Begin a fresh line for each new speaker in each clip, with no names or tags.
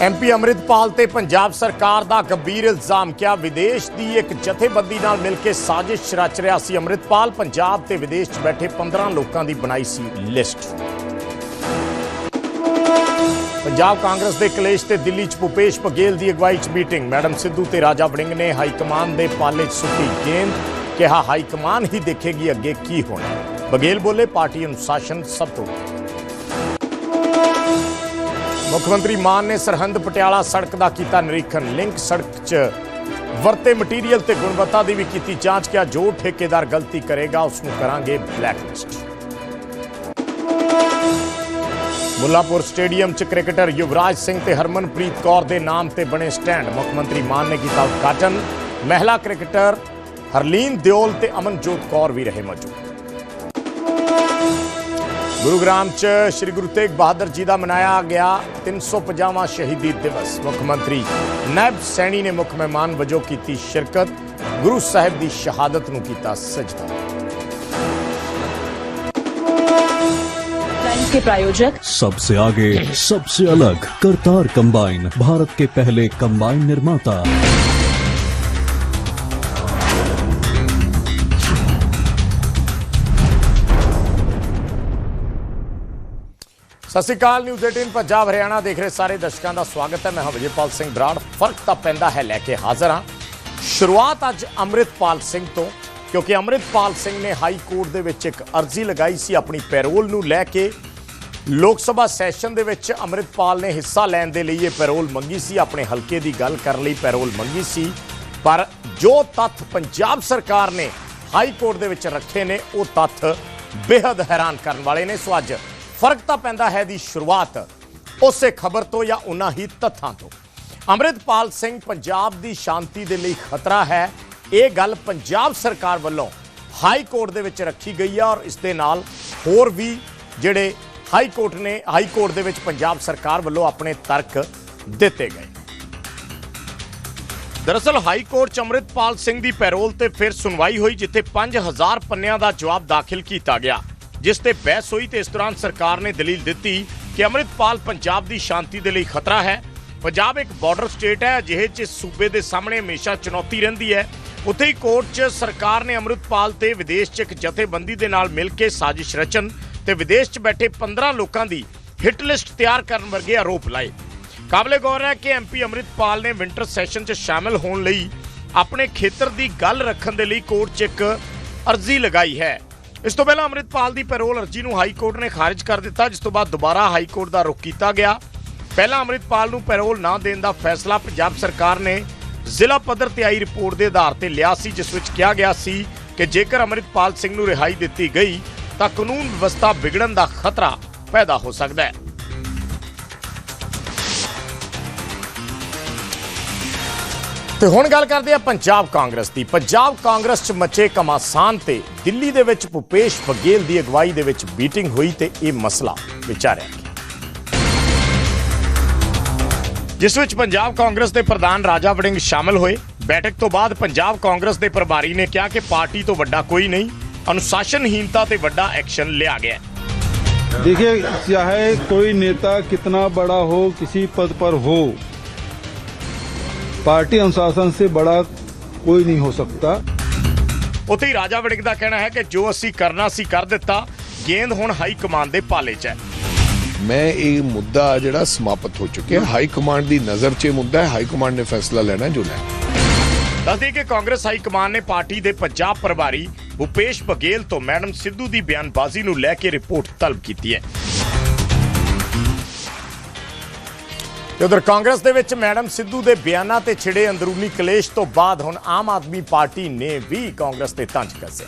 MP Amritpal ਤੇ ਪੰਜਾਬ ਸਰਕਾਰ ਦਾ ਗੰਭੀਰ ਇਲਜ਼ਾਮ ਕਿਹਾ, ਵਿਦੇਸ਼ ਦੀ ਇੱਕ ਜਥੇਬੰਦੀ ਨਾਲ ਮਿਲ ਕੇ ਸਾਜ਼ਿਸ਼ ਰਚ ਰਿਹਾ ਸੀ ਅੰਮ੍ਰਿਤਪਾਲ। ਪੰਜਾਬ ਤੇ ਵਿਦੇਸ਼ 'ਚ ਬੈਠੇ 15 ਲੋਕਾਂ ਦੀ ਬਣਾਈ ਸੀ ਲਿਸਟ। ਪੰਜਾਬ ਕਾਂਗਰਸ ਦੇ ਕਲੇਸ਼ ਤੇ ਦਿੱਲੀ 'ਚ ਭੁਪੇਸ਼ ਬਘੇਲ ਦੀ ਅਗਵਾਈ 'ਚ ਮੀਟਿੰਗ। ਮੈਡਮ ਸਿੱਧੂ ਤੇ ਰਾਜਾ ਵੜਿੰਗ ਨੇ ਹਾਈ ਕਮਾਨ ਦੇ ਪਾਲੇ 'ਚ ਸੁੱਟੀ ਗੇਂਦ। ਕਿਹਾ ਹਾਈ ਕਮਾਨ ਹੀ ਦੇਖੇਗੀ ਅੱਗੇ ਕੀ ਹੋਣਾ। ਬਘੇਲ ਬੋਲੇ, ਪਾਰਟੀ ਅਨੁਸ਼ਾਸਨ ਸਭ ਤੋਂ ਮੁੱਖ ਮੰਤਰੀ ਮਾਨ ਨੇ ਸਰਹੰਦ ਪਟਿਆਲਾ ਸੜਕ ਦਾ ਕੀਤਾ ਨਿਰੀਖਣ। ਲਿੰਕ ਸੜਕ 'ਚ ਵਰਤੇ ਮਟੀਰੀਅਲ ਤੇ ਗੁਣਵੱਤਾ ਦੀ ਵੀ ਕੀਤੀ ਜਾਂਚ, ਕਿਹਾ ਜੋ ਠੇਕੇਦਾਰ ਗਲਤੀ ਕਰੇਗਾ ਉਸ ਨੂੰ ਕਰਾਂਗੇ ਬਲੈਕਲਿਸਟ ਮੁੱਲਾਪੁਰ ਸਟੇਡੀਅਮ 'ਚ ਕ੍ਰਿਕਟਰ ਯੁਵਰਾਜ ਸਿੰਘ ਤੇ ਹਰਮਨਪ੍ਰੀਤ ਕੌਰ ਦੇ ਨਾਮ ਤੇ ਬਣੇ ਸਟੈਂਡ। ਮੁੱਖ ਮੰਤਰੀ ਮਾਨ ਨੇ ਕੀਤਾ ਉਦਘਾਟਨ। ਮਹਿਲਾ ਕ੍ਰਿਕਟਰ ਹਰਲੀਨ ਦਿਓਲ ਤੇ ਅਮਨਜੋਤ ਕੌਰ ਵੀ ਰਹੇ ਮੌਜੂਦ। ਗੁਰੂਗ੍ਰਾਮ 'ਚ ਸ੍ਰੀ ਗੁਰੂ ਤੇਗ ਬਹਾਦਰ ਜੀ ਦਾ ਮਨਾਇਆ ਗਿਆ 350ਵਾਂ ਸ਼ਹੀਦੀ ਦਿਵਸ ਮੁੱਖ ਮੰਤਰੀ ਨੈਬ ਸੈਣੀ ਨੇ ਮੁੱਖ ਮਹਿਮਾਨ ਵਜੋਂ ਕੀਤੀ ਸ਼ਿਰਕਤ ਗੁਰੂ ਸਾਹਿਬ ਦੀ ਸ਼ਹਾਦਤ ਨੂੰ ਕੀਤਾ ਸਜਦਾ
टाइम्स के प्रायोजक
सबसे आगे सबसे अलग करतार कंबाइन भारत के पहले कंबाइन निर्माता
ਸਤਿ ਸ਼੍ਰੀ ਅਕਾਲ ਨਿਊਜ਼ 18 ਪੰਜਾਬ, ਹਰਿਆਣਾ ਦੇਖ ਰਹੇ ਸਾਰੇ ਦਰਸ਼ਕਾਂ ਦਾ ਸਵਾਗਤ ਹੈ। ਮੈਂ ਹਾਂ ਵਿਜੇਪਾਲ ਸਿੰਘ ਬਰਾੜ। ਫ਼ਰਕ ਤਾਂ ਪੈਂਦਾ ਹੈ, ਲੈ ਕੇ ਹਾਜ਼ਰ ਹਾਂ। ਸ਼ੁਰੂਆਤ ਅੱਜ ਅੰਮ੍ਰਿਤਪਾਲ ਸਿੰਘ ਤੋਂ, ਕਿਉਂਕਿ ਅੰਮ੍ਰਿਤਪਾਲ ਸਿੰਘ ਨੇ ਹਾਈ ਕੋਰਟ ਦੇ ਵਿੱਚ ਇੱਕ ਅਰਜ਼ੀ ਲਗਾਈ ਸੀ ਆਪਣੀ ਪੈਰੋਲ ਨੂੰ ਲੈ ਕੇ। ਲੋਕ ਸਭਾ ਸੈਸ਼ਨ ਦੇ ਵਿੱਚ ਅੰਮ੍ਰਿਤਪਾਲ ਨੇ ਹਿੱਸਾ ਲੈਣ ਦੇ ਲਈ ਇਹ ਪੈਰੋਲ ਮੰਗੀ ਸੀ, ਆਪਣੇ ਹਲਕੇ ਦੀ ਗੱਲ ਕਰਨ ਲਈ ਪੈਰੋਲ ਮੰਗੀ ਸੀ। ਪਰ ਜੋ ਤੱਥ ਪੰਜਾਬ ਸਰਕਾਰ ਨੇ ਹਾਈ ਕੋਰਟ ਦੇ ਵਿੱਚ ਰੱਖੇ ਨੇ, ਉਹ ਤੱਥ ਬੇहद ਹੈਰਾਨ ਕਰਨ ਵਾਲੇ ਨੇ। ਸੋ ਅੱਜ ਫ਼ਰਕ ਤਾਂ ਪੈਂਦਾ ਹੈ ਦੀ ਸ਼ੁਰੂਆਤ ਉਸੇ ਖਬਰ ਤੋਂ ਜਾਂ ਉਹਨਾਂ ਹੀ ਤੱਥਾਂ ਤੋਂ। ਅੰਮ੍ਰਿਤਪਾਲ ਸਿੰਘ ਪੰਜਾਬ ਦੀ ਸ਼ਾਂਤੀ ਦੇ ਲਈ ਖਤਰਾ ਹੈ। ਇਹ ਗੱਲ ਪੰਜਾਬ ਸਰਕਾਰ ਵੱਲੋਂ ਹਾਈ ਕੋਰਟ ਦੇ ਵਿੱਚ ਰੱਖੀ ਗਈ ਹੈ ਔਰ ਇਸ ਦੇ ਨਾਲ ਹੋਰ ਵੀ ਜਿਹੜੇ ਹਾਈ ਕੋਰਟ ਨੇ, ਹਾਈ ਕੋਰਟ ਦੇ ਵਿੱਚ ਪੰਜਾਬ ਸਰਕਾਰ ਵੱਲੋਂ ਆਪਣੇ ਤਰਕ ਦਿੱਤੇ ਗਏ। ਦਰਅਸਲ ਹਾਈ ਕੋਰਟ ਚ ਅੰਮ੍ਰਿਤਪਾਲ ਸਿੰਘ ਦੀ ਪੈਰੋਲ ਤੇ ਫਿਰ ਸੁਣਵਾਈ ਹੋਈ, ਜਿੱਥੇ 5000 ਪੰਨਿਆਂ ਦਾ ਜਵਾਬ ਦਾਖਲ ਕੀਤਾ ਗਿਆ। ਜਿਸ ਤੇ ਬਹਿਸ ਹੋਈ ਤੇ ਇਸ ਦੌਰਾਨ ਸਰਕਾਰ ਨੇ ਦਲੀਲ ਦਿੱਤੀ ਕਿ ਅੰਮ੍ਰਿਤਪਾਲ ਪੰਜਾਬ ਦੀ ਸ਼ਾਂਤੀ ਦੇ ਲਈ ਖਤਰਾ ਹੈ। ਪੰਜਾਬ ਇੱਕ ਬਾਰਡਰ ਸਟੇਟ ਹੈ ਜਿਹੇ ਚ ਸੂਬੇ ਦੇ ਸਾਹਮਣੇ ਹਮੇਸ਼ਾ ਚੁਣੌਤੀ ਰਹਿੰਦੀ ਹੈ। ਉੱਥੇ ਹੀ ਕੋਰਟ 'ਚ ਸਰਕਾਰ ਨੇ ਅੰਮ੍ਰਿਤਪਾਲ ਤੇ ਵਿਦੇਸ਼ 'ਚ ਇੱਕ ਜਥੇਬੰਦੀ ਦੇ ਨਾਲ ਮਿਲ ਕੇ ਸਾਜ਼ਿਸ਼ ਰਚਨ ਤੇ ਵਿਦੇਸ਼ 'ਚ ਬੈਠੇ 15 ਲੋਕਾਂ ਦੀ ਹਿੱਟ ਲਿਸਟ ਤਿਆਰ ਕਰਨ ਵਰਗੇ ਆਰੋਪ ਲਾਏ। ਕਾਬਲੇ ਗੌਰ ਹੈ ਕਿ ਐਮਪੀ ਅੰਮ੍ਰਿਤਪਾਲ ਨੇ ਵਿੰਟਰ ਸੈਸ਼ਨ 'ਚ ਸ਼ਾਮਲ ਹੋਣ ਲਈ ਆਪਣੇ ਖੇਤਰ ਦੀ ਗੱਲ ਰੱਖਣ ਦੇ ਲਈ ਕੋਰਟ 'ਚ ਇੱਕ ਅਰਜ਼ੀ ਲਗਾਈ ਹੈ। ਇਸ ਤੋਂ ਪਹਿਲਾਂ ਅੰਮ੍ਰਿਤਪਾਲ ਦੀ ਪੈਰੋਲ ਅਰਜ਼ੀ ਨੂੰ ਹਾਈ ਕੋਰਟ ਨੇ ਖਾਰਜ ਕਰ ਦਿੱਤਾ, ਜਿਸ ਤੋਂ ਬਾਅਦ ਦੁਬਾਰਾ ਹਾਈ ਕੋਰਟ ਦਾ ਰੁਖ ਕੀਤਾ ਗਿਆ। ਪਹਿਲਾਂ ਅੰਮ੍ਰਿਤਪਾਲ ਨੂੰ ਪੈਰੋਲ ਨਾ ਦੇਣ ਦਾ ਫੈਸਲਾ ਪੰਜਾਬ ਸਰਕਾਰ ਨੇ ਜ਼ਿਲ੍ਹਾ ਪੱਧਰ ਤੇ ਆਈ ਰਿਪੋਰਟ ਦੇ ਆਧਾਰ ਤੇ ਲਿਆ ਸੀ, ਜਿਸ ਵਿੱਚ ਕਿਹਾ ਗਿਆ ਸੀ ਕਿ ਜੇਕਰ ਅੰਮ੍ਰਿਤਪਾਲ ਸਿੰਘ ਨੂੰ ਰਿਹਾਈ ਦਿੱਤੀ ਗਈ, ਤਾਂ ਕਾਨੂੰਨ ਵਿਵਸਥਾ ਵਿਗੜਨ ਦਾ ਖਤਰਾ ਪੈਦਾ ਹੋ ਸਕਦਾ ਹੈ। ਤੇ ਹੁਣ ਗੱਲ ਕਰਦੇ ਆ ਪੰਜਾਬ ਕਾਂਗਰਸ ਦੀ ਪੰਜਾਬ ਕਾਂਗਰਸ ਚ ਮਚੇ ਕਮਾਸਾਨ ਤੇ ਦਿੱਲੀ ਦੇ ਵਿੱਚ ਭੁਪੇਸ਼ ਬਘੇਲ ਦੀ ਅਗਵਾਈ ਦੇ ਵਿੱਚ ਮੀਟਿੰਗ ਹੋਈ ਤੇ ਇਹ ਮਸਲਾ ਵਿਚਾਰਿਆ ਗਿਆ ਜਿਸ ਵਿੱਚ ਪੰਜਾਬ ਕਾਂਗਰਸ ਦੇ ਪ੍ਰਧਾਨ ਰਾਜਾ ਵੜਿੰਗ ਸ਼ਾਮਲ ਹੋਏ ਬੈਠਕ ਤੋਂ ਬਾਅਦ ਪੰਜਾਬ ਕਾਂਗਰਸ ਦੇ ਪ੍ਰਭਾਰੀ ਨੇ ਕਿਹਾ ਕਿ ਪਾਰਟੀ ਤੋਂ ਵੱਡਾ ਕੋਈ ਨਹੀਂ ਅਨੁਸ਼ਾਸਨਹੀਨਤਾ ਤੇ ਵੱਡਾ ਐਕਸ਼ਨ ਲਿਆ ਗਿਆ ਹੈ।
देखिए चाहे कोई नेता कितना बड़ा हो किसी पद पर हो पार्टी अनुशासन से बड़ा कोई नहीं हो सकता
ਉੱਥੇ ਹੀ ਰਾਜਾ ਵੜਿੰਗ ਦਾ ਕਹਿਣਾ ਹੈ ਕਿ ਜੋ ਅਸੀਂ ਕਰਨਾ ਸੀ ਕਰ ਦਿੱਤਾ ਗੇਂਦ ਹੁਣ ਹਾਈ ਕਮਾਂਡ ਦੇ ਪਾਲੇ 'ਚ ਹੈ
ਮੈਂ ਇਹ ਮੁੱਦਾ ਜਿਹੜਾ ਸਮਾਪਤ ਹੋ ਚੁੱਕਿਆ ਹਾਈ ਕਮਾਂਡ ਦੀ ਨਜ਼ਰ 'ਚ ਇਹ ਮੁੱਦਾ ਹੈ ਹਾਈ ਕਮਾਂਡ ਨੇ ਫੈਸਲਾ ਲੈਣਾ ਜੋ ਲੈਣਾ
ਦੱਸਦੇ ਕਿ ਕਾਂਗਰਸ ਹਾਈ ਕਮਾਨ ਨੇ ਪਾਰਟੀ ਦੇ ਪੰਜਾਬ ਪ੍ਰਭਾਰੀ ਭੁਪੇਸ਼ ਬਘੇਲ ਤੋਂ ਮੈਡਮ ਸਿੱਧੂ ਦੀ ਬਿਆਨਬਾਜ਼ੀ ਨੂੰ ਲੈ ਕੇ ਰਿਪੋਰਟ ਤਲਬ ਕੀਤੀ ਹੈ ਤੇ ਉਧਰ ਕਾਂਗਰਸ ਦੇ ਵਿੱਚ ਮੈਡਮ ਸਿੱਧੂ ਦੇ ਬਿਆਨਾਂ ਤੇ ਛਿੜੇ ਅੰਦਰੂਨੀ ਕਲੇਸ਼ ਤੋਂ ਬਾਅਦ ਹੁਣ ਆਮ ਆਦਮੀ ਪਾਰਟੀ ਨੇ ਵੀ ਕਾਂਗਰਸ ਤੇ ਤੰਜ ਕੱਸਿਆ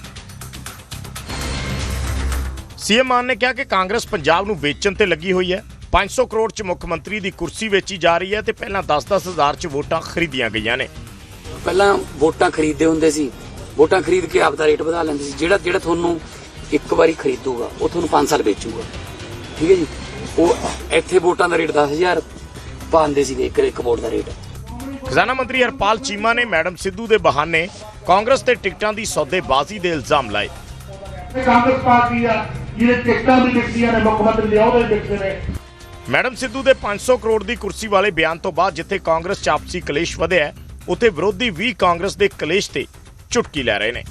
ਸੀਐਮ ਮਾਨ ਨੇ ਕਿਹਾ ਕਿ ਕਾਂਗਰਸ ਪੰਜਾਬ ਨੂੰ ਵੇਚਣ ਤੇ ਲੱਗੀ ਹੋਈ ਹੈ। 500 ਕਰੋੜ ਚ ਮੁੱਖ ਮੰਤਰੀ ਦੀ ਕੁਰਸੀ ਵੇਚੀ ਜਾ ਰਹੀ ਹੈ ਤੇ ਪਹਿਲਾਂ 10-10 ਹਜ਼ਾਰ ਚ ਵੋਟਾਂ ਖਰੀਦੀਆਂ ਗਈਆਂ ਨੇ।
ਪਹਿਲਾਂ ਵੋਟਾਂ ਖਰੀਦਦੇ ਹੁੰਦੇ ਸੀ। ਵੋਟਾਂ ਖਰੀਦ ਕੇ ਆਪਦਾ ਰੇਟ ਵਧਾ ਲੈਂਦੇ ਸੀ। ਜਿਹੜਾ ਜਿਹੜਾ ਤੁਹਾਨੂੰ ਇੱਕ ਵਾਰੀ ਖਰੀਦੂਗਾ, ਉਹ ਤੁਹਾਨੂੰ 5 ਸਾਲ ਵੇਚੂਗਾ। ਠੀਕ ਹੈ ਜੀ? ਉਹ ਇੱਥੇ ਵੋਟਾਂ ਦਾ ਰੇਟ 10000 ਪਾਉਂਦੇ ਸੀਗੇ ਇੱਕ ਇੱਕ ਵੋਟ ਦਾ ਰੇਟ।
ਖਜ਼ਾਨਾ ਮੰਤਰੀ ਹਰਪਾਲ ਚੀਮਾ ਨੇ ਮੈਡਮ ਸਿੱਧੂ ਦੇ ਬਹਾਨੇ ਕਾਂਗਰਸ ਤੇ ਟਿਕਟਾਂ ਦੀ ਸੌਦੇਬਾਜ਼ੀ ਦੇ ਇਲਜ਼ਾਮ ਲਾਏ।
ਇਹ ਕਾਂਗਰਸ ਪਾਰਟੀ ਆ ਜਿਹਦੇ ਟਿਕਟਾਂ ਵੀ ਵਿਕਦੀਆਂ ਨੇ ਮੁੱਖ ਮੰਤਰੀ ਦੇ ਅਹੁਦੇ ਵਿਕਦੇ ਨੇ।
ਮੈਡਮ ਸਿੱਧੂ ਦੇ 500 ਕਰੋੜ ਦੀ ਕੁਰਸੀ ਵਾਲੇ ਬਿਆਨ ਤੋਂ ਬਾਅਦ ਜਿੱਥੇ ਕਾਂਗਰਸ 'ਚ ਆਪਸੀ ਕਲੇਸ਼ ਵਧਿਆ ਹੈ, ਉੱਥੇ ਵਿਰੋਧੀ ਵੀ ਕਾਂਗਰਸ ਦੇ ਕਲੇਸ਼ ਤੇ ਚੁਟਕੀ ਲੈ ਰਹੇ ਨੇ।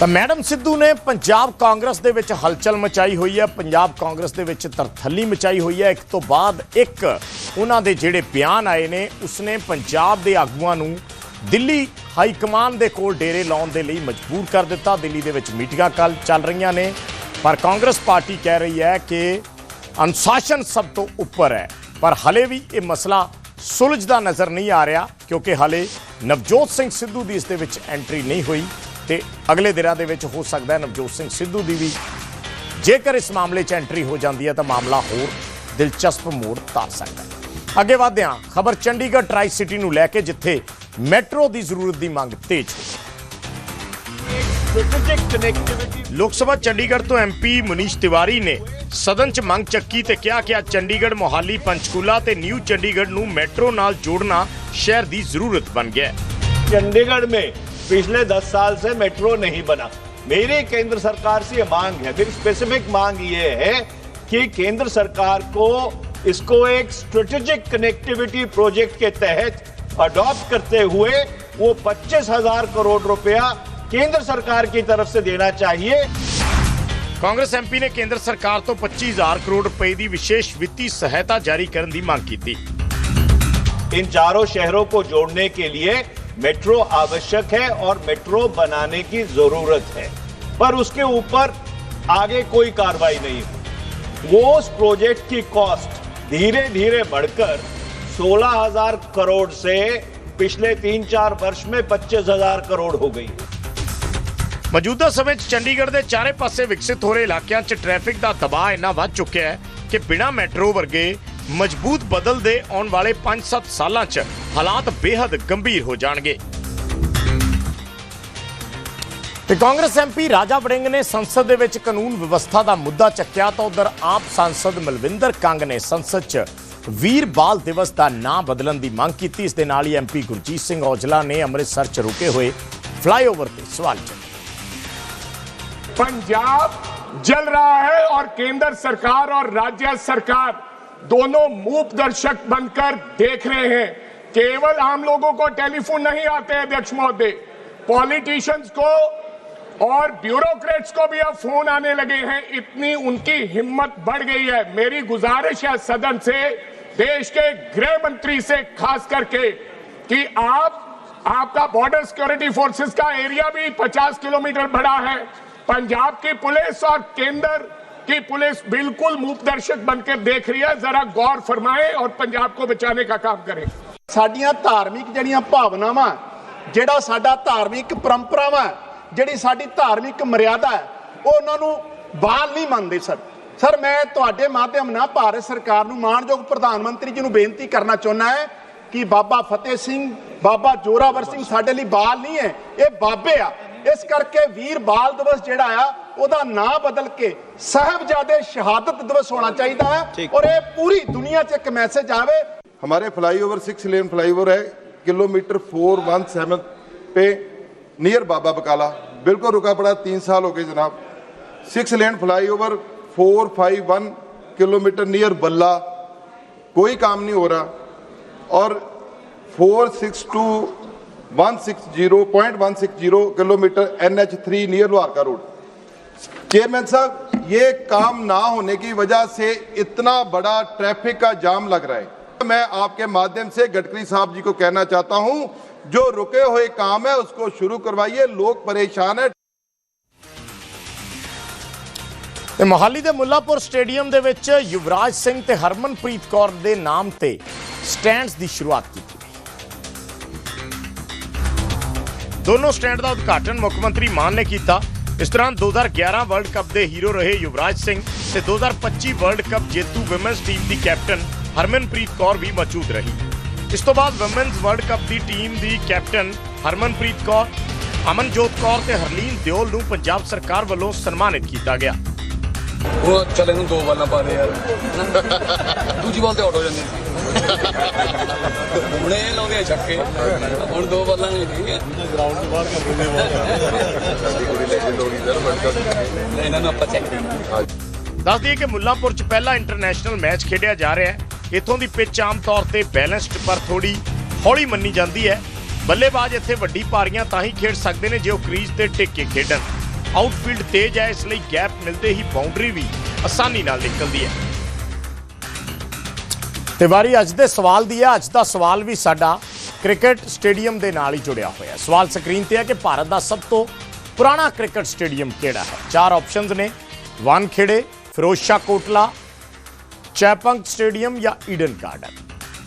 ਤਾਂ ਮੈਡਮ ਸਿੱਧੂ ਨੇ ਪੰਜਾਬ ਕਾਂਗਰਸ ਦੇ ਵਿੱਚ ਹਲਚਲ ਮਚਾਈ ਹੋਈ ਹੈ। ਪੰਜਾਬ ਕਾਂਗਰਸ ਦੇ ਵਿੱਚ ਤਰਥੱਲੀ ਮਚਾਈ ਹੋਈ ਹੈ। ਇੱਕ ਤੋਂ ਬਾਅਦ ਇੱਕ ਉਹਨਾਂ ਦੇ ਜਿਹੜੇ ਬਿਆਨ ਆਏ ਨੇ, ਉਸਨੇ ਪੰਜਾਬ ਦੇ ਆਗੂਆਂ ਨੂੰ ਦਿੱਲੀ ਹਾਈ ਕਮਾਨ ਦੇ ਕੋਲ ਡੇਰੇ ਲਾਉਣ ਦੇ ਲਈ ਮਜਬੂਰ ਕਰ ਦਿੱਤਾ। ਦਿੱਲੀ ਦੇ ਵਿੱਚ ਮੀਟਿੰਗਾਂ ਕੱਲ ਚੱਲ ਰਹੀਆਂ ਨੇ। ਪਰ ਕਾਂਗਰਸ ਪਾਰਟੀ ਕਹਿ ਰਹੀ ਹੈ ਕਿ ਅਨੁਸ਼ਾਸਨ ਸਭ ਤੋਂ ਉੱਪਰ ਹੈ। ਪਰ ਹਲੇ ਵੀ ਇਹ ਮਸਲਾ ਸੁਲਝਦਾ ਨਜ਼ਰ ਨਹੀਂ ਆ ਰਿਹਾ, ਕਿਉਂਕਿ ਹਲੇ ਨਵਜੋਤ ਸਿੰਘ ਸਿੱਧੂ ਦੀ ਇਸ ਦੇ ਵਿੱਚ ਐਂਟਰੀ ਨਹੀਂ ਹੋਈ। ਤੇ ਅਗਲੇ ਦਿਨਾਂ ਦੇ ਵਿੱਚ ਹੋ ਸਕਦਾ ਨਵਜੋਤ ਸਿੰਘ ਸਿੱਧੂ ਦੀ ਵੀ। ਜੇਕਰ ਇਸ ਮਾਮਲੇ 'ਚ ਐਂਟਰੀ ਹੋ ਜਾਂਦੀ ਹੈ ਤਾਂ ਮਾਮਲਾ ਹੋਰ ਦਿਲਚਸਪ ਮੋੜ ਧਾਰ ਸਕਦਾ ਅੱਗੇ ਵਧਦੇ ਹਾਂ। ਖਬਰ ਚੰਡੀਗੜ੍ਹ ਟ੍ਰਾਈ ਸਿਟੀ ਨੂੰ ਲੈ ਕੇ ਜਿੱਥੇ ਮੈਟਰੋ ਦੀ ਜ਼ਰੂਰਤ ਦੀ ਮੰਗ ਤੇਜ਼। ਹੋਈ ਲੋਕ ਸਭਾ ਚੰਡੀਗੜ੍ਹ ਤੋਂ ਐਮਪੀ ਮਨੀਸ਼ ਤਿਵਾਰੀ ਨੇ ਸਦਨ 'ਚ ਮੰਗ ਚੱਕੀ ਤੇ ਕਿਹਾ ਕਿ ਆ ਚੰਡੀਗੜ੍ਹ ਮੋਹਾਲੀ, ਪੰਚਕੂਲਾ ਤੇ ਨਿਊ ਚੰਡੀਗੜ੍ਹ ਨੂੰ ਮੈਟਰੋ ਨਾਲ ਜੋੜਨਾ ਸ਼ਹਿਰ ਦੀ ਜ਼ਰੂਰਤ ਬਣ ਗਿਆ
ਚੰਡੀਗੜ੍ਹ ਮੇ पिछले 10 साल से मेट्रो नहीं बना मेरी केंद्र सरकार से ये मांग है मेरी स्पेसिफिक मांग ये है कि केंद्र सरकार को इसको एक स्ट्रेटेजिक कनेक्टिविटी प्रोजेक्ट के तहत अडॉप्ट करते हुए वो पच्चीस हजार करोड़ रुपया केंद्र सरकार की तरफ से देना चाहिए
ਕਾਂਗਰਸ ਐਮਪੀ ਨੇ ਕੇਂਦਰ ਸਰਕਾਰ ਤੋਂ 25000 ਕਰੋੜ ਰੁਪਏ ਦੀ ਵਿਸ਼ੇਸ਼ ਵਿੱਤੀ ਸਹਾਇਤਾ ਜਾਰੀ ਕਰਨ ਦੀ ਮੰਗ ਕੀਤੀ
इन चारों शहरों को जोड़ने के लिए मेट्रो आवश्यक है और मेट्रो बनाने की जरूरत है पर उसके ऊपर आगे कोई कार्रवाई नहीं हुई वो उस प्रोजेक्ट की कॉस्ट धीरे धीरे बढ़कर 16,000 करोड़ से पिछले तीन चार वर्ष में 25,000 करोड़ हो गई
ਮੌਜੂਦਾ ਸਮੇਂ 'ਚ ਚੰਡੀਗੜ੍ਹ ਦੇ ਚਾਰੇ ਪਾਸੇ ਵਿਕਸਿਤ ਹੋ ਰਹੇ ਇਲਾਕਿਆਂ 'ਚ ਟ੍ਰੈਫਿਕ ਦਾ ਦਬਾਅ ਇੰਨਾ ਵੱਧ ਚੁੱਕਿਆ ਹੈ ਕਿ ਬਿਨਾਂ ਮੈਟਰੋ ਵਰਗੇ ਮਜ਼ਬੂਤ ਬਦਲ ਦੇ ਆਉਣ ਵਾਲੇ 5-7 ਸਾਲਾਂ 'ਚ ਹਾਲਾਤ ਬੇहद ਗੰਭੀਰ ਹੋ ਜਾਣਗੇ। ਤੇ ਕਾਂਗਰਸ ਐਮਪੀ ਰਾਜਾ ਵੜਿੰਗ ਨੇ ਸੰਸਦ ਦੇ ਵਿੱਚ ਕਾਨੂੰਨ ਵਿਵਸਥਾ ਦਾ ਮੁੱਦਾ ਚੱਕਿਆ ਤਾਂ ਉਧਰ ਆਪ ਸੰਸਦ ਮਲਵਿੰਦਰ ਕੰਗ ਨੇ ਸੰਸਦ 'ਚ ਵੀਰ ਬਾਲ ਦਿਵਸ ਦਾ ਨਾਂ ਬਦਲਣ ਦੀ ਮੰਗ ਕੀਤੀ। ਇਸ ਦੇ ਨਾਲ ਹੀ ਐਮਪੀ ਗੁਰਜੀਤ ਸਿੰਘ ਔਜਲਾ ਨੇ ਅੰਮ੍ਰਿਤਸਰ 'ਚ ਰੁਕੇ ਹੋਏ ਫਲਾਈਓਵਰ ਤੇ ਸਵਾਲ ਚੱਕੇ।
ਪੰਜਾਬ ਜਲ रहा ਹੈ ਔਰ ਕੇਂਦਰ ਸਰਕਾਰ ਔਰ राज्य ਸਰਕਾਰ दोनों मूक दर्शक बनकर देख रहे हैं। केवल आम लोगों को टेलीफोन नहीं आते अध्यक्ष महोदय। पॉलिटिशियंस को और ब्यूरोक्रेट्स को भी अब फ़ोन आने लगे हैं। इतनी उनकी हिम्मत बढ़ गई है। मेरी गुजारिश है सदन से, देश के गृह मंत्री से, खास करके कि आप, आपका बॉर्डर सिक्योरिटी फोर्सेस का एरिया भी 50 किलोमीटर बड़ा है। पंजाब की पुलिस और केंद्र की पुलिस बिल्कुल मूक दर्शक बनकर देख रही है जरा गौर फरमाएं और पंजाब को बचाने का काम करें
ਸਾਡੀਆਂ ਧਾਰਮਿਕ ਜਿਹੜੀਆਂ ਭਾਵਨਾਵਾਂ ਜਿਹੜਾ ਸਾਡਾ ਧਾਰਮਿਕ ਪਰੰਪਰਾਵਾਂ ਜਿਹੜੀ ਸਾਡੀ ਧਾਰਮਿਕ ਮਰਿਆਦਾ ਹੈ ਉਹ ਉਹਨਾਂ ਨੂੰ ਬਾਲ ਨਹੀਂ ਮੰਨਦੇ ਸਰ ਸਰ ਮੈਂ ਤੁਹਾਡੇ ਮਾਧਿਅਮ ਨਾਲ ਭਾਰਤ ਸਰਕਾਰ ਨੂੰ ਮਾਣਯੋਗ ਪ੍ਰਧਾਨ ਮੰਤਰੀ ਜੀ ਨੂੰ ਬੇਨਤੀ ਕਰਨਾ ਚਾਹੁੰਦਾ ਹੈ ਕਿ ਬਾਬਾ ਫਤਿਹ ਸਿੰਘ ਬਾਬਾ ਜੋਰਾਵਰ ਸਿੰਘ ਸਾਡੇ ਲਈ ਬਾਲ ਨਹੀਂ ਹੈ ਇਹ ਬਾਬੇ ਆ ਇਸ ਕਰਕੇ ਵੀਰ ਬਾਲ ਦਿਵਸ ਜਿਹੜਾ ਆ ਉਹਦਾ ਨਾਂ ਬਦਲ ਕੇ ਸਾਹਿਬਜ਼ਾਦੇ ਸ਼ਹਾਦਤ ਦਿਵਸ ਹੋਣਾ ਚਾਹੀਦਾ ਹੈ ਔਰ ਇਹ ਪੂਰੀ ਦੁਨੀਆ 'ਚ ਇੱਕ ਮੈਸੇਜ ਆਵੇ
हमारे फ्लाईओवर सिक्स लेन फ्लाईओवर है किलोमीटर फोर वन सेवन पे नियर बाबा बकाला बिल्कुल रुका पड़ा तीन साल हो गए जनाब six lane flyover four five one kilometre near Balla कोई काम नहीं हो रहा और four six two one six zero point one six zero kilometre N H three near Lohar का रोड चेयरमैन साहब ये काम ना होने की वजह से इतना बड़ा ट्रैफिक का जाम लग रहा है मैं आपके माध्यम से गडकरी साहब जी को कहना चाहता हूं जो रुके हुए काम है उसको शुरू करवाइए लोग परेशान है
ਤੇ ਮੋਹਾਲੀ ਦੇ ਮੁੱਲਾਪੁਰ ਸਟੇਡੀਅਮ ਦੇ ਵਿੱਚ ਯੁਵਰਾਜ ਸਿੰਘ ਤੇ ਹਰਮਨਪ੍ਰੀਤ ਕੌਰ ਦੇ ਨਾਮ ਤੇ ਸਟੈਂਡਸ ਦੀ ਸ਼ੁਰੂਆਤ ਕੀਤੀ ਗਈ ਦੋਨੋਂ ਸਟੈਂਡ ਦਾ ਉਦਘਾਟਨ ਮੁੱਖ ਮੰਤਰੀ ਮਾਨ ਨੇ ਕੀਤਾ ਇਸ ਦੌਰਾਨ 2011 ਵਰਲਡ ਕੱਪ ਦੇ ਹੀਰੋ ਰਹੇ ਯੁਵਰਾਜ ਸਿੰਘ ਤੇ 2025 ਵਰਲਡ ਕੱਪ ਜੇਤੂ ਵਿਮਨਸ ਟੀਮ ਦੀ ਕੈਪਟਨ ਹਰਮਨਪ੍ਰੀਤ ਕੌਰ ਵੀ ਮੌਜੂਦ ਰਹੀ। ਇਸ ਤੋਂ ਬਾਅਦ ਵਿਮਨਸ ਵਰਲਡ ਕੱਪ ਦੀ ਟੀਮ ਦੀ ਕੈਪਟਨ ਹਰਮਨਪ੍ਰੀਤ ਕੌਰ, ਅਮਨਜੋਤ ਕੌਰ ਤੇ ਹਰਲੀਨ ਦਿਓਲ ਨੂੰ ਪੰਜਾਬ ਸਰਕਾਰ ਵੱਲੋਂ ਸਨਮਾਨਿਤ ਕੀਤਾ ਗਿਆ।
ਉਹ ਚੱਲ ਇਹਨੂੰ ਦੋ ਬਾਲਾਂ ਪਾ ਦੇ ਯਾਰ। ਦੂਜੀ ਬਾਲ ਤੇ ਆਊਟ ਹੋ ਜਾਂਦੀ ਸੀ ਹੁਣ ਲਾਉਂਦੇ ਛੱਕੇ। ਹੁਣ ਦੋ ਬਾਲਾਂ ਨੇ ਠੀਕ ਹੈ ਗਰਾਊਂਡ ਤੋਂ ਬਾਹਰ ਕਰ ਦਿੰਦੇ ਇਹਨਾਂ ਨੂੰ ਆਪਾਂ ਚੈੱਕ
ਦੱਸ ਦਈਏ ਕਿ ਮੁੱਲਾਂਪੁਰ 'ਚ ਪਹਿਲਾ ਇੰਟਰਨੈਸ਼ਨਲ ਮੈਚ ਖੇਡਿਆ ਜਾ ਰਿਹਾ ਹੈ। ਇੱਥੋਂ ਦੀ ਪਿੱਚ ਆਮ ਤੌਰ ਤੇ ਬੈਲੈਂਸਡ ਪਰ ਥੋੜੀ ਹੌਲੀ ਮੰਨੀ ਜਾਂਦੀ ਹੈ। ਬੱਲੇਬਾਜ਼ ਇੱਥੇ ਵੱਡੀ ਪਾਰੀਆਂ ਤਾਂ ਹੀ ਖੇਡ ਸਕਦੇ ਨੇ ਜੇ ਉਹ ਕ੍ਰੀਜ਼ ਤੇ ਟਿਕ ਕੇ ਖੇਡਣ। ਆਊਟਫੀਲਡ ਤੇਜ਼ ਹੈ, ਇਸ ਲਈ ਗੈਪ ਮਿਲਦੇ ਹੀ ਬਾਉਂਡਰੀ ਵੀ ਆਸਾਨੀ ਨਾਲ ਨਿਕਲਦੀ ਹੈ। ਤੇ ਵਾਰੀ ਅੱਜ ਦੇ ਸਵਾਲ ਦੀ ਹੈ, ਅੱਜ ਦਾ ਸਵਾਲ ਵੀ ਸਾਡਾ ਕ੍ਰਿਕਟ ਸਟੇਡੀਅਮ ਦੇ ਨਾਲ ਹੀ ਜੁੜਿਆ ਹੋਇਆ ਹੈ। ਸਵਾਲ ਸਕਰੀਨ ਤੇ ਹੈ ਕਿ ਭਾਰਤ ਦਾ ਸਭ ਤੋਂ ਪੁਰਾਣਾ ਕ੍ਰਿਕਟ ਸਟੇਡੀਅਮ ਕਿਹੜਾ ਹੈ? ਚਾਰ ਆਪਸ਼ਨਸ ਨੇ, ਵਾਨਖੇੜੇ, ਫਿਰੋਜ਼ਸ਼ਾਹ ਕੋਟਲਾ, ਚੈਪੰਗ ਸਟੇਡੀਅਮ ਜਾਂ ਈਡਨ ਗਾਰਡਨ।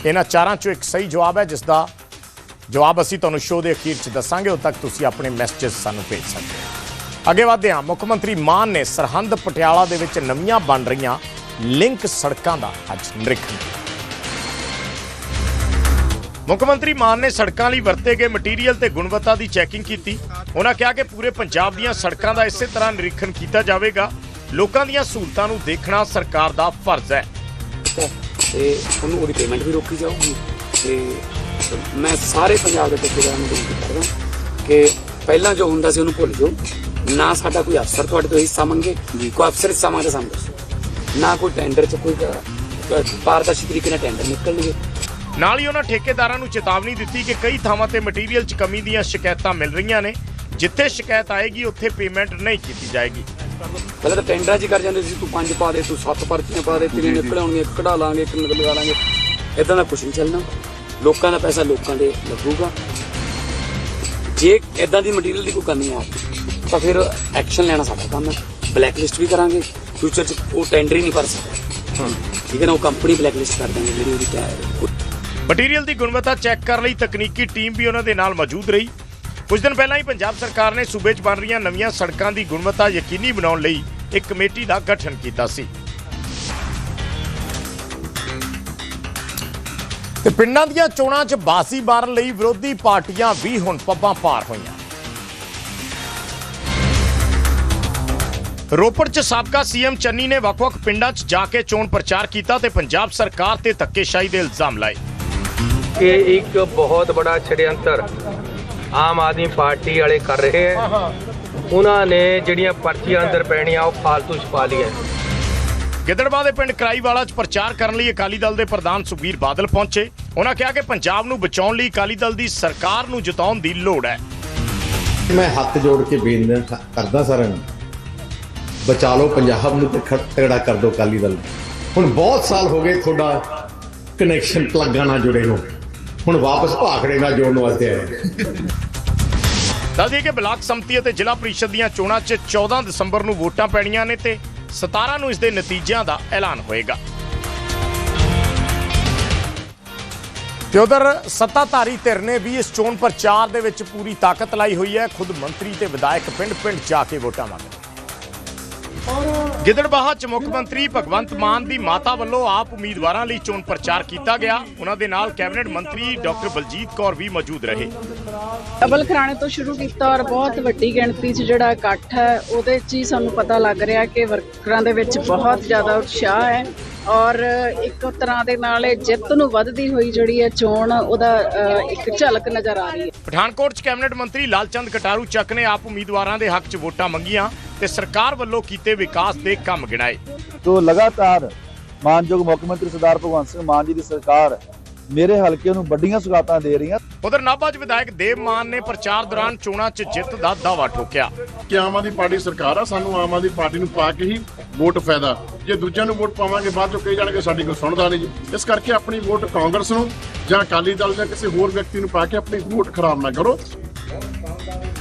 ਇਹਨਾਂ ਚਾਰਾਂ ਚੋਂ ਇੱਕ ਸਹੀ ਜਵਾਬ ਹੈ, ਜਿਸ ਦਾ ਜਵਾਬ ਅਸੀਂ ਤੁਹਾਨੂੰ ਸ਼ੋਅ ਦੇ ਅਖੀਰ 'ਚ ਦੱਸਾਂਗੇ, ਉਦੋਂ ਤੱਕ ਤੁਸੀਂ ਆਪਣੇ ਮੈਸੇजेस ਸਾਨੂੰ ਭੇਜ ਸਕਦੇ ਹੋ। ਅੱਗੇ ਵਧਦੇ ਹਾਂ, ਮੁੱਖ ਮੰਤਰੀ ਮਾਨ ਨੇ ਸਰਹੰਦ ਪਟਿਆਲਾ ਦੇ ਵਿੱਚ ਨਵੀਆਂ ਬਣ ਰਹੀਆਂ ਲਿੰਕ ਸੜਕਾਂ ਦਾ ਅੱਜ ਨਿਰੀਖਣ। ਕੀਤਾ ਮੁੱਖ ਮੰਤਰੀ ਮਾਨ ਨੇ ਸੜਕਾਂ ਲਈ ਵਰਤੇ ਗਏ ਮਟੀਰੀਅਲ ਤੇ ਗੁਣਵੱਤਾ ਦੀ ਚੈਕਿੰਗ ਕੀਤੀ। ਉਹਨਾਂ ਕਿਹਾ ਕਿ ਪੂਰੇ ਪੰਜਾਬ ਦੀਆਂ ਸੜਕਾਂ ਦਾ ਇਸੇ ਤਰ੍ਹਾਂ ਨਿਰੀਖਣ ਕੀਤਾ ਜਾਵੇਗਾ। ਲੋਕਾਂ ਦੀਆਂ ਸਹੂਲਤਾਂ ਨੂੰ ਦੇਖਣਾ ਸਰਕਾਰ ਦਾ ਫਰਜ਼ ਹੈ।
ਤੇ ਉਹਨੂੰ ਉਹਦੀ ਪੇਮੈਂਟ ਵੀ ਰੋਕੀ ਜਾਊਗੀ। ਤੇ ਮੈਂ ਸਾਰੇ ਪੰਜਾਬ ਦੇ ਠੇਕੇਦਾਰਾਂ ਨੂੰ ਬੇਨਤੀ ਕਰਦਾ ਕਿ ਪਹਿਲਾਂ ਜੋ ਹੁੰਦਾ ਸੀ ਉਹਨੂੰ ਭੁੱਲ ਜਾਓ। ਨਾ ਸਾਡਾ ਕੋਈ ਅਫਸਰ ਤੁਹਾਡੇ ਤੋਂ ਹਿੱਸਾ ਮੰਗੇ, ਕੋਈ ਅਫਸਰ ਹਿੱਸਾ ਮੰਗਦਾ ਸਾਨੂੰ ਨਾ ਕੋਈ ਟੈਂਡਰ 'ਚ ਕੋਈ ਪਾਰਦਰਸ਼ੀ ਤਰੀਕੇ ਨਾਲ ਟੈਂਡਰ ਨਿਕਲਣਗੇ।
ਨਾਲ ਹੀ ਉਹਨਾਂ ਠੇਕੇਦਾਰਾਂ ਨੂੰ ਚੇਤਾਵਨੀ ਦਿੱਤੀ ਕਿ ਕਈ ਥਾਵਾਂ ਤੇ ਮਟੀਰੀਅਲ 'ਚ ਕਮੀ ਦੀਆਂ ਸ਼ਿਕਾਇਤਾਂ ਮਿਲ ਰਹੀਆਂ ਨੇ। ਜਿੱਥੇ ਸ਼ਿਕਾਇਤ ਆਏਗੀ ਉੱਥੇ ਪੇਮੈਂਟ ਨਹੀਂ ਕੀਤੀ ਜਾਏਗੀ।
ਪਹਿਲਾਂ ਤਾਂ ਟੈਂਡਰਾਂ 'ਚ ਕਰ ਜਾਂਦੇ ਸੀ ਤੂੰ ਪੰਜ ਪਾ ਦੇ ਤੂੰ ਸੱਤ ਪਰਚੀਆਂ ਪਾ ਦੇ ਤੇਰੇ ਨਿਕਲ ਆਉਣਗੀਆਂ ਇੱਕ ਕਢਾ ਲਾਂਗੇ ਇੱਕ ਨਕਲ ਲਗਾ ਲਾਂਗੇ। ਇਦਾਂ ਦਾ ਕੁਝ ਨਹੀਂ ਚੱਲਣਾ। ਲੋਕਾਂ ਦਾ ਪੈਸਾ ਲੋਕਾਂ ਦੇ ਲੱਗੂਗਾ। ਜੇ ਇਦਾਂ ਦੀ ਮਟੀਰੀਅਲ ਦੀ ਕੋਈ ਕਮੀ ਆ ਤਾਂ ਫਿਰ ਐਕਸ਼ਨ ਲੈਣਾ ਸਾਡਾ ਕੰਮ ਹੈ। ਬਲੈਕ ਲਿਸਟ ਵੀ ਕਰਾਂਗੇ। ਫਿਊਚਰ 'ਚ ਉਹ ਟੈਂਡਰ ਹੀ ਨਹੀਂ ਭਰ ਸਕਦਾ। ਠੀਕ ਹੈ ਨਾ ਉਹ ਕੰਪਨੀ ਬਲੈਕ ਲਿਸਟ ਕਰ ਦਾਂਗੇ ਜਿਹੜੀ ਉਹਦੀ
ਮਟੀਰੀਅਲ ਦੀ ਗੁਣਵੱਤਾ ਚੈੱਕ ਕਰਨ ਲਈ ਤਕਨੀਕੀ ਟੀਮ ਵੀ ਉਹਨਾਂ ਦੇ ਨਾਲ ਮੌਜੂਦ ਰਹੀ। ਕੁਝ ਦਿਨ ਪਹਿਲਾਂ ਹੀ ਪੰਜਾਬ ਸਰਕਾਰ ਨੇ ਸੂਬੇ 'ਚ ਬਣ ਰਹੀਆਂ ਨਵੀਆਂ ਸੜਕਾਂ ਦੀ ਗੁਣਵੱਤਾ ਯਕੀਨੀ ਬਣਾਉਣ ਲਈ ਇੱਕ ਕਮੇਟੀ ਦਾ ਗਠਨ ਕੀਤਾ ਸੀ। ਤੇ ਪਿੰਡਾਂ ਦੀਆਂ ਚੋਣਾਂ 'ਚ ਬਾਸੀ ਮਾਰਨ ਲਈ ਵਿਰੋਧੀ ਪਾਰਟੀਆਂ ਵੀ ਹੁਣ ਪੱਬਾਂ ਪਾਰ ਹੋਈਆਂ। ਰੋਪੜ 'ਚ ਸਾਬਕਾ ਸੀਐਮ ਚੰਨੀ ਨੇ ਵੱਖ-ਵੱਖ ਪਿੰਡਾਂ 'ਚ ਜਾ ਕੇ ਚੋਣ ਪ੍ਰਚਾਰ ਕੀਤਾ ਤੇ ਪੰਜਾਬ ਸਰਕਾਰ ਤੇ ਧੱਕੇਸ਼ਾਹੀ ਦੇ ਇਲਜ਼ਾਮ ਲਾਏ।
ਕਿ ਇੱਕ ਬਹੁਤ ਬੜਾ ਛੜਯੰਤਰ ਆਮ ਆਦਮੀ ਪਾਰਟੀ ਵਾਲੇ ਕਰ ਰਹੇ ਹੈ। ਉਹਨਾਂ ਨੇ ਜਿਹੜੀਆਂ ਪਰਚੀਆਂ ਅੰਦਰ ਪੈਣੀਆਂ ਉਹ ਫਾਲਤੂ ਛਪਾ ਲਈਆਂ।
ਗਿੱਦੜਬਾਹ ਦੇ ਪਿੰਡ ਕਰਾਈਵਾਲਾ 'ਚ ਪ੍ਰਚਾਰ ਕਰਨ ਲਈ ਅਕਾਲੀ ਦਲ ਦੇ ਪ੍ਰਧਾਨ ਸੁਖਬੀਰ ਬਾਦਲ ਪਹੁੰਚੇ। ਉਹਨਾਂ ਕਿਹਾ ਕਿ ਪੰਜਾਬ ਨੂੰ ਬਚਾਉਣ ਲਈ ਅਕਾਲੀ ਦਲ ਦੀ ਸਰਕਾਰ ਨੂੰ ਜਿਤਾਉਣ ਦੀ ਲੋੜ ਹੈ।
ਮੈਂ ਹੱਥ ਜੋੜ ਕੇ ਬੇਨਤੀ ਕਰਦਾ ਸਾਰਿਆਂ ਨੂੰ ਬਚਾ ਲਓ ਪੰਜਾਬ ਨੂੰ ਤੇ ਖੜ- ਤਗੜਾ ਕਰ ਦਿਓ ਅਕਾਲੀ ਦਲ ਨੂੰ। ਹੁਣ ਬਹੁਤ ਸਾਲ ਹੋ ਗਏ ਤੁਹਾਡਾ ਕਨੈਕਸ਼ਨ ਪਲੱਗਾਂ ਨਾਲ ਜੁੜੇ ਨੂੰ ਹੁਣ ਵਾਪਸ ਭਾਖੜੇ ਨਾਲ ਜੋੜਨ ਵਾਸਤੇ ਆਏ
ਦੱਸ ਕਿ ਬਲਾਕ ਸੰਮਤੀ ਅਤੇ ਜ਼ਿਲ੍ਹਾ ਪ੍ਰੀਸ਼ਦ ਦੀਆਂ ਚੋਣਾਂ 'ਚ 14 ਦਸੰਬਰ ਨੂੰ ਵੋਟਾਂ ਪੈਣੀਆਂ ਨੇ ਤੇ 17 ਨੂੰ ਇਸ ਦੇ ਨਤੀਜਿਆਂ ਦਾ ਐਲਾਨ ਹੋਏਗਾ। ਤੇ ਉਧਰ ਸੱਤਾਧਾਰੀ ਧਿਰ ਨੇ ਵੀ ਇਸ ਚੋਣ ਪ੍ਰਚਾਰ ਦੇ ਵਿੱਚ ਪੂਰੀ ਤਾਕਤ ਲਾਈ ਹੋਈ ਹੈ। ਖੁਦ ਮੰਤਰੀ ਤੇ ਵਿਧਾਇਕ ਪਿੰਡ-ਪਿੰਡ ਜਾ ਕੇ ਵੋਟਾਂ ਮੰਗ ਗਿੱਦੜਬਾਹਾ ਚ ਮੁੱਖ ਮੰਤਰੀ ਭਗਵੰਤ ਮਾਨ ਦੀ ਮਾਤਾ ਵੱਲੋਂ ਆਪ ਉਮੀਦਵਾਰਾਂ ਲਈ ਚੋਣ ਪ੍ਰਚਾਰ ਕੀਤਾ ਗਿਆ। ਉਹਨਾਂ ਦੇ ਨਾਲ ਕੈਬਨਿਟ ਮੰਤਰੀ ਡਾਕਟਰ ਬਲਜੀਤ ਕੌਰ ਵੀ ਮੌਜੂਦ ਰਹੇ।
ਡਬਲ ਖਰਾਣੇ ਤੋਂ ਸ਼ੁਰੂ ਕੀਤਾ ਔਰ ਬਹੁਤ ਵੱਡੀ ਗਿਣਤੀ 'ਚ ਜਿਹੜਾ ਇਕੱਠ ਹੈ ਉਹਦੇ 'ਚ ਹੀ ਸਾਨੂੰ ਪਤਾ ਲੱਗ ਰਿਹਾ ਕਿ ਵਰਕਰਾਂ ਦੇ ਵਿੱਚ ਬਹੁਤ ਜ਼ਿਆਦਾ ਉਤਸ਼ਾਹ ਹੈ। ਔਰ ਇੱਕ ਤਰ੍ਹਾਂ ਦੇ ਨਾਲ ਇਹ ਜਿੱਤ ਨੂੰ ਵੱਧਦੀ ਹੋਈ ਜਿਹੜੀ ਹੈ ਚੋਣ ਉਹਦਾ ਇੱਕ ਝਲਕ ਨਜ਼ਰ ਆ ਰਹੀ ਹੈ।
ਪਠਾਨਕੋਟ ਚ ਕੈਬਨਿਟ ਮੰਤਰੀ ਲਾਲਚੰਦ ਕਟਾਰੂ ਚੱਕ ਨੇ ਆਪ ਉਮੀਦਵਾਰਾਂ ਦੇ ਹੱਕ ਚ ਵੋਟਾਂ ਮੰਗੀਆਂ ਤੇ ਸਰਕਾਰ ਵੱਲੋਂ ਕੀਤੇ ਵਿਕਾਸ ਦੇ ਕੰਮ ਗਿਣਾਏ।
ਤੋਂ ਲਗਾਤਾਰ ਮਾਨਯੋਗ ਮੁੱਖ ਮੰਤਰੀ ਸਰਦਾਰ ਭਗਵੰਤ ਸਿੰਘ ਮਾਨ ਜੀ ਦੀ ਸਰਕਾਰ ਮੇਰੇ ਹਲਕੇ ਨੂੰ ਵੱਡੀਆਂ ਸੁਗਾਤਾਂ ਦੇ ਰਹੀਆਂ।
ਉਧਰ ਨਾਭਾ ਚ ਵਿਧਾਇਕ ਦੇਵ ਮਾਨ ਨੇ ਪ੍ਰਚਾਰ ਦੌਰਾਨ ਚੋਣਾਂ ਚ ਜਿੱਤ ਦਾ ਦਾਅਵਾ ਠੋਕਿਆ।
ਕਿ ਆਮ ਆਦਮੀ ਪਾਰਟੀ ਸਰਕਾਰ ਆ ਸਾਨੂੰ ਆਮ ਆਦਮੀ ਪਾਰਟੀ ਨੂੰ ਪਾ ਕੇ ਹੀ ਵੋਟ ਫਾਇਦਾ। ਜੇ ਦੂਜਿਆਂ ਨੂੰ ਵੋਟ ਪਾਵਾਂਗੇ, ਬਾਅਦ ਚੋਂ ਕਹੀ ਜਾਣਗੇ, ਸਾਡੀ ਕੋਈ ਸੁਣਦਾ ਨਹੀਂ ਜੀ। ਇਸ ਕਰਕੇ ਆਪਣੀ ਵੋਟ ਕਾਂਗਰਸ ਨੂੰ ਜਾਂ ਅਕਾਲੀ ਦਲ ਜਾਂ ਕਿਸੇ ਹੋਰ ਵਿਅਕਤੀ ਨੂੰ ਪਾ ਕੇ ਆਪਣੀ ਵੋਟ ਖਰਾਬ ਨਾ ਕਰੋ।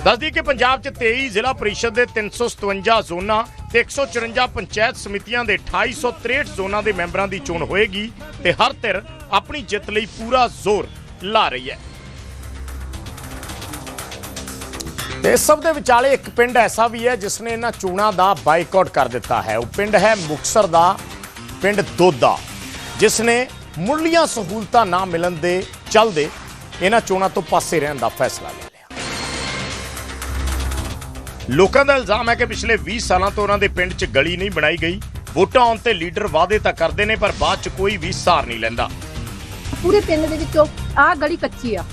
ਦੱਸਦੀ ਕਿ ਪੰਜਾਬ 'ਚ 23 ਜ਼ਿਲ੍ਹਾ ਪ੍ਰੀਸ਼ਦ ਦੇ 357 ਜ਼ੋਨਾਂ ਤੇ 154 ਪੰਚਾਇਤ ਸਮਿਤੀਆਂ ਦੇ 2863 ਜ਼ੋਨਾਂ ਦੇ ਮੈਂਬਰਾਂ ਦੀ ਚੋਣ ਹੋਏਗੀ ਤੇ ਹਰ ਧਿਰ ਆਪਣੀ ਜਿੱਤ ਲਈ ਪੂਰਾ ਜ਼ੋਰ ਲਾ ਰਹੀ ਹੈ। ਤੇ ਇਸ ਸਭ ਦੇ ਵਿਚਾਲੇ ਇੱਕ ਪਿੰਡ ਐਸਾ ਵੀ ਹੈ ਜਿਸ ਨੇ ਇਹਨਾਂ ਚੋਣਾਂ ਦਾ ਬਾਈਕਾਟ ਕਰ ਦਿੱਤਾ ਹੈ। ਉਹ ਪਿੰਡ ਹੈ ਮੁਕਸਰ ਦਾ ਪਿੰਡ ਦੋਦਾ ਜਿਸ ਨੇ ਮੁੱਢਲੀਆਂ ਸਹੂਲਤਾਂ ਨਾ ਮਿਲਣ ਦੇ ਚੱਲਦੇ ਇਹਨਾਂ ਚੋਣਾਂ ਤੋਂ ਪਾਸੇ ਰਹਿਣ ਦਾ ਫੈਸਲਾ ਲਿਆ। ਲੋਕਾਂ ਦਾ ਇਲਜ਼ਾਮ ਹੈ ਕਿ ਪਿਛਲੇ 20 ਸਾਲਾਂ ਤੋਂ ਉਹਨਾਂ ਦੇ ਪਿੰਡ 'ਚ ਗਲੀ ਨਹੀਂ ਬਣਾਈ ਗਈ। ਵੋਟਾਂ ਆਉਣ ਤੇ ਲੀਡਰ ਵਾਅਦੇ ਤਾਂ ਕਰਦੇ ਨੇ ਪਰ ਬਾਅਦ 'ਚ ਕੋਈ ਵੀ ਸਾਰ ਨਹੀਂ ਲੈਂਦਾ।
ਪੂਰੇ ਪਿੰਡ ਦੇ ਵਿੱਚੋਂ ਆਹ ਗਲੀ ਕੱਚੀ ਆ।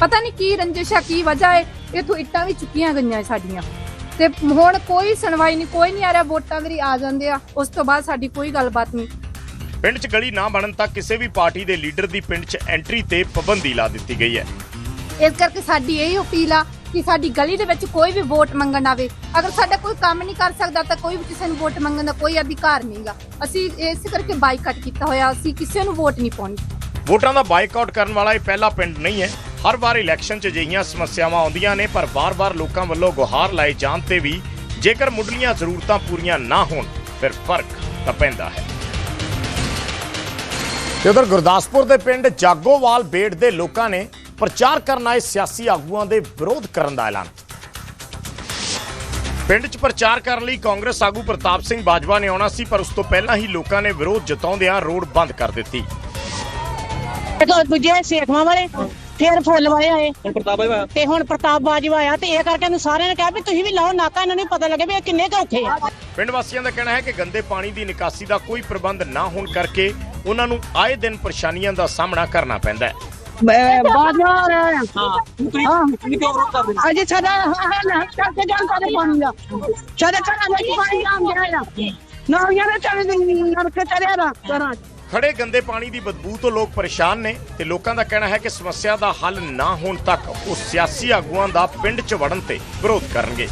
ਪਤਾ ਨਹੀਂ ਕੀ ਰੰਜਿਸ਼ ਆ ਕੀ ਵਜ੍ਹਾ ਹੈ ਇਥੋਂ ਇੱਟਾਂ ਵੀ ਚੁੱਕੀਆਂ ਗਈਆਂ ਸਾਡੀਆਂ। ਤੇ ਹੁਣ ਕੋਈ ਸੁਣਵਾਈ ਨਹੀਂ ਕੋਈ ਨਹੀਂ ਆ ਰਿਹਾ ਵੋਟਾਂ ਵਾਰੀ ਆ ਜਾਂਦੇ ਆ। ਉਸ ਤੋਂ ਬਾਅਦ ਸਾਡੀ ਕੋਈ ਗੱਲਬਾਤ ਨਹੀਂ।
ਪਿੰਡ 'ਚ ਗਲੀ ਨਾ ਬਣਨ ਤੱਕ ਕਿਸੇ ਵੀ ਪਾਰਟੀ ਦੇ ਲੀਡਰ ਦੀ ਪਿੰਡ 'ਚ ਐਂਟਰੀ ਤੇ ਪਾਬੰਦੀ ਲਾ ਦਿੱਤੀ ਗਈ ਹੈ।
ਇਸ ਕਰਕੇ ਸਾਡੀ ਇਹ ਅਪੀਲ ਆ ਕਿ ਸਾਡੀ ਗਲੀ ਦੇ ਵਿੱਚ ਕੋਈ ਵੀ ਵੋਟ ਮੰਗਣ ਆਵੇ। ਅਗਰ ਸਾਡਾ ਕੋਈ ਕੰਮ ਨਹੀਂ ਕਰ ਸਕਦਾ ਤਾਂ ਕੋਈ ਵੀ ਕਿਸੇ ਨੂੰ ਵੋਟ ਮੰਗਣ ਦਾ ਕੋਈ ਅਧਿਕਾਰ ਨਹੀਂਗਾ ਅਸੀਂ ਇਸ ਕਰਕੇ ਬਾਈਕਾਟ ਕੀਤਾ ਹੋਇਆ ਅਸੀਂ ਕਿਸੇ ਨੂੰ ਵੋਟ ਨਹੀਂ ਪਾਉਣੀ।
ਵੋਟਾਂ ਦਾ ਬਾਈਕਾਟ ਕਰਨ ਵਾਲਾ ਇਹ ਪਹਿਲਾ ਪਿੰਡ ਨਹੀਂ ਹੈ। ਹਰ ਵਾਰ ਇਲੈਕਸ਼ਨ 'ਚ ਅਜਿਹੀਆਂ ਸਮੱਸਿਆਵਾਂ ਆਉਂਦੀਆਂ ਨੇ, ਪਰ ਵਾਰ-ਵਾਰ ਲੋਕਾਂ ਵੱਲੋਂ ਗੁਹਾਰ ਲਾਏ ਜਾਣ ਤੇ ਵੀ ਜੇਕਰ ਮੁੱਢਲੀਆਂ ਜ਼ਰੂਰਤਾਂ ਪੂਰੀਆਂ ਨਾ ਹੋਣ, ਫਿਰ ਫ਼ਰਕ ਤਾਂ ਪੈਂਦਾ ਹੈ। ਤੇ ਉਧਰ ਗੁਰਦਾਸਪੁਰ ਦੇ ਪਿੰਡ ਜਾਗੋਵਾਲ ਬੇੜ ਦੇ ਲੋਕਾਂ ਨੇ ਪ੍ਰਚਾਰ ਕਰਨ ਆਏ ਸਿਆਸੀ ਆਗੂਆਂ ਦੇ ਵਿਰੋਧ ਕਰਨ ਦਾ ਐਲਾਨ। ਪਿੰਡ 'ਚ ਪ੍ਰਚਾਰ ਕਰਨ ਲਈ ਕਾਂਗਰਸ ਆਗੂ ਪ੍ਰਤਾਪ ਸਿੰਘ ਬਾਜਵਾ ਨੇ ਆਉਣਾ ਸੀ, ਪਰ ਉਸ ਤੋਂ ਪਹਿਲਾਂ ਹੀ ਲੋਕਾਂ ਨੇ ਵਿਰੋਧ ਜਤਾਉਂਦਿਆਂ ਰੋਡ ਬੰਦ ਕਰ ਦਿੱਤੀ।
ਤੇ ਦੂਜੇ ਸੇਖਵਾਂ ਵਾਲੇ ਫਿਰ ਫੁੱਲ ਵਾਲੇ ਆਏ। ਪ੍ਰਤਾਪ ਬਾਜਵਾ ਤੇ ਹੁਣ ਪ੍ਰਤਾਪ ਬਾਜਵਾ ਆਇਆ ਤੇ ਇਹ ਕਰਕੇ ਇਹਨੂੰ ਸਾਰਿਆਂ ਨੇ ਕਿਹਾ ਵੀ ਤੁਸੀਂ ਵੀ ਲਾਓ ਨਾਕਾ ਇਹਨਾਂ ਨੂੰ ਪਤਾ ਲੱਗੇ ਵੀ ਇਹ ਕਿੰਨੇ ਕੁ ਆ।
ਪਿੰਡ ਵਾਸੀਆਂ ਦਾ ਕਹਿਣਾ ਹੈ ਕਿ ਗੰਦੇ ਪਾਣੀ ਦੀ ਨਿਕਾਸੀ ਦਾ ਕੋਈ ਪ੍ਰਬੰਧ ਨਾ ਹੋਣ ਕਰਕੇ ਉਹਨਾਂ ਨੂੰ ਆਏ ਦਿਨ ਪਰੇਸ਼ਾਨੀਆਂ ਦਾ ਸਾਹਮਣਾ ਕਰਨਾ ਪੈਂਦਾ ਹੈ।
ਬਾਜਵਾ ਹਾਂ। ਹਾਂ ਅਜੇ ਸਾਡਾ ਹਾਂ ਕਰਕੇ ਜਾਣ ਸਾਡੇ ਪਾਣੀ ਦਾ। ਸਾਡੇ ਘਰਾਂ ਵਿੱਚ ਪਾਣੀ ਗਿਆ ਨਾ ਯਾਰ ਚੱਲ ਨਰਕ ਚੜਿਆ ਘਰਾਂ 'ਚ।
ਖੜੇ ਗੰਦੇ ਪਾਣੀ ਦੀ ਬਦਬੂ ਤੋਂ ਲੋਕ ਪਰੇਸ਼ਾਨ ਨੇ ਤੇ ਲੋਕਾਂ ਦਾ ਕਹਿਣਾ ਹੈ ਕਿ ਸਮੱਸਿਆ ਦਾ ਹੱਲ ਨਾ ਹੋਣ ਤੱਕ ਉਹ ਸਿਆਸੀ ਆਗੂਆਂ ਦਾ ਪਿੰਡ 'ਚ ਵੜਨ ਤੇ ਵਿਰੋਧ ਕਰਨਗੇ।